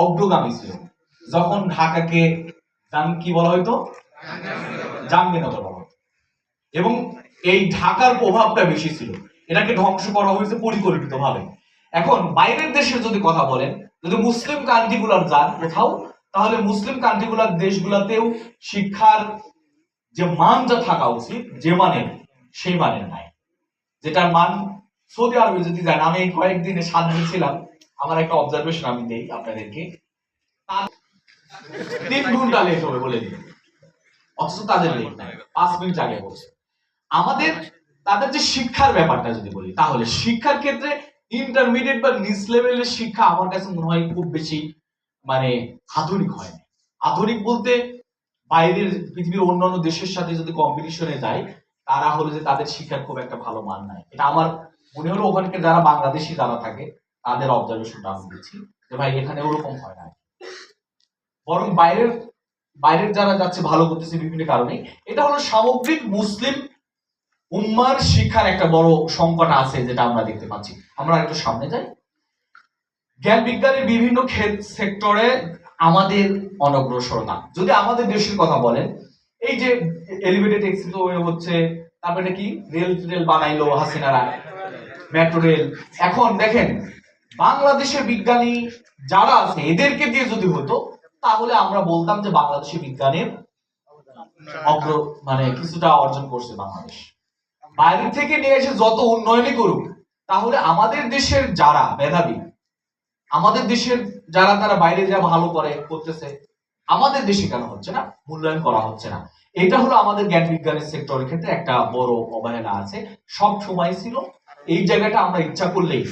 অগ্রগামী ছিল। যখন ঢাকাকে কি বলা হয়তো জাহাঙ্গীরনগর বলা হতো। এবং এই ঢাকার প্রভাবটা বেশি ছিল। এটাকে ধ্বংস করা হয়েছে পরিকল্পিত ভাবে এখন বাইরের দেশের যদি কথা বলেন, যদি মুসলিম কান্ট্রিগুলার যান কোথাও, তাহলে মুসলিম কান্ট্রিগুলার দেশগুলাতেও শিক্ষার যে মান যা থাকা উচিত, যে মানের, সেই মানের নাই। যেটার মান সৌদি আরবে যদি যান, আমি কয়েকদিনে সাত ছিলাম। আমার একটা অবজারভেশন আমি দেই আপনাদেরকে। তিন ঘণ্টা লেট হবে বলে দিই। অথচ তাদের লেট নাই। পাঁচ মিনিট আগে বলছে। আমাদের, তাদের যে শিক্ষার ব্যাপারটা যদি বলি, তাহলে শিক্ষার ক্ষেত্রে ইন্টারমিডিয়েট বা নিচ লেভেলের শিক্ষা আমার কাছে মনে হয় খুব বেশি মানে আধুনিক হয় আধুনিক বলতে বাইরের পৃথিবীর অন্যান্য দেশের সাথে যদি কম্পিটিশনে যায় তারা হলো যে তাদের শিক্ষার খুব একটা ভালো মান নাই। এটা আমার মনে হলো ওখানকার যারা বাংলাদেশি যারা থাকে তাদের অবজারভেশনটা আমি দিচ্ছি, যে ভাই, এখানে ওরকম হয় না বরং বাইরের বাইরের যারা যাচ্ছে ভালো করতেছে বিভিন্ন কারণে, এটা হলো সামগ্রিক মুসলিম উম্মার শিক্ষার একটা বড় সংকট আছে যেটা আমরা দেখতে পাচ্ছি। আমরা একটু সামনে যাই। জ্ঞান বিজ্ঞানের বিভিন্ন সেক্টরে আমাদের অনগ্রসরতা যদি আমাদের দেশের কথা বলেন, এই যে এলিভেটেড এক্সপ্রেসওয়ে হচ্ছে, তারপরে কি? রেল রেল বানাইলো হাসিনারা। Metro rail. এখন দেখেন বাংলাদেশের বিজ্ঞানী যারা আছে, এদেরকে দিয়ে যদি হতো, তাহলে আমরা বলতাম যে বাংলাদেশি বিজ্ঞানের অগ্র মানে কিছুটা অর্জন করছে বাংলাদেশ। বাইরে থেকে নিয়ে এসে যত উন্নয়নই করুক, তাহলে আমাদের দেশের যারা মেধাবী, আমাদের দেশের যারা তারা বাইরে যা ভালো করে করতেছে, আমাদের দেশে কেন হচ্ছে না? মূল্যায়ন করা হচ্ছে না। এটা হলো আমাদের জ্ঞান বিজ্ঞানের সেক্টরের ক্ষেত্রে একটা বড় অবহেলা আছে। সব সময় ছিল, এই জায়গাটা আমরা ইচ্ছা করলেই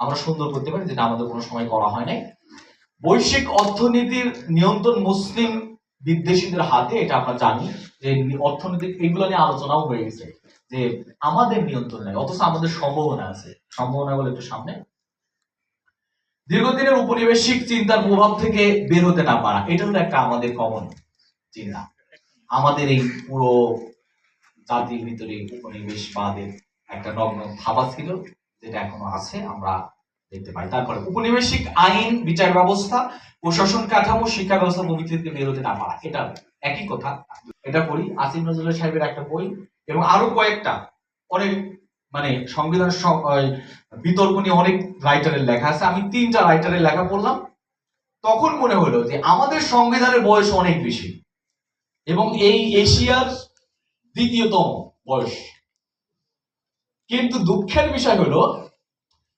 আমরা সুন্দর করতে পারি, যেটা আমাদের কোনো সময় করা হয় নাই। বৈশ্বিক অর্থনীতির নিয়ন্ত্রণ মুসলিম বিদ্বেষীদের হাতে, এটা আমরা জানি যে অর্থনৈতিক, এগুলো নিয়ে আলোচনাও হয়ে গেছে যে আমাদের নিয়ন্ত্রণ নেই, অথচ আমাদের সম্ভাবনা আছে। সম্ভাবনা বলে একটু সামনে। দীর্ঘদিনের উপনিবেশিক চিন্তার প্রভাব থেকে বের হতে না পারা, এটা হলো একটা আমাদের কমন চিন্তা। আমাদের এই পুরো জাতির ভিতরে উপনিবেশবাদের একটা নগ্ন থাবা ছিল। যেটা এখনও আছে, আমরা দেখতে পাই। তারপরে উপনিবেশিক আইন, বিচার ব্যবস্থা, প্রশাসন কাঠামো, শিক্ষা ব্যবস্থা প্রভৃতি থেকে বের হতে না পারা, এটা একই কথা। এটা পড়ি। আসিফ নজরুল সাহেবের একটা বই এবং আরও কয়েকটা। অনেক মানে সংবিধান বিতর্ক নিয়ে অনেক রাইটারের লেখা আছে। আমি তিনটা রাইটারের লেখা পড়লাম। তখন মনে হলো যে আমাদের সংবিধানের বয়স অনেক বেশি এবং এই এশিয়ার দ্বিতীয়তম বয়স। কিন্তু দুঃখের বিষয় হলো,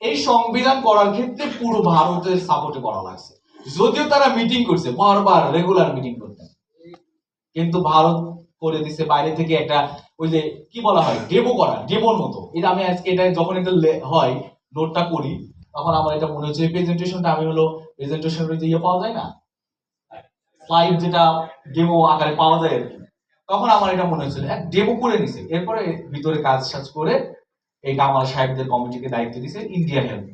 এই সংবিধান করার ক্ষেত্রে পুরো ভারতের সাপোর্টে করা লাগছে। যদিও তারা মিটিং করছে, বারবার রেগুলার মিটিং করতেন কিন্তু ভারত করে দিছে, বাইরে থেকে একটা ওই যে কি বলা হয় ডেমো করা ডেমোর মতো। এটা আমি আজকে এটা যখন এটা হয় নোটটা করি তখন আমার এটা মনে হচ্ছে প্রেজেন্টেশনটা আমি হলো প্রেজেন্টেশনের যে ইয়ে পাওয়া যায় না? স্লাইড যেটা ডেমো আকারে পাওয়া যায় আর কি। তখন আমার এটা মনে হচ্ছিল ডেমো করে নিছে। এরপরে ভিতরে কাজ সাজ করে এই কামাল সাহেবদের কমিটিকে দায়িত্ব দিয়েছে ইন্ডিয়ান হেল্প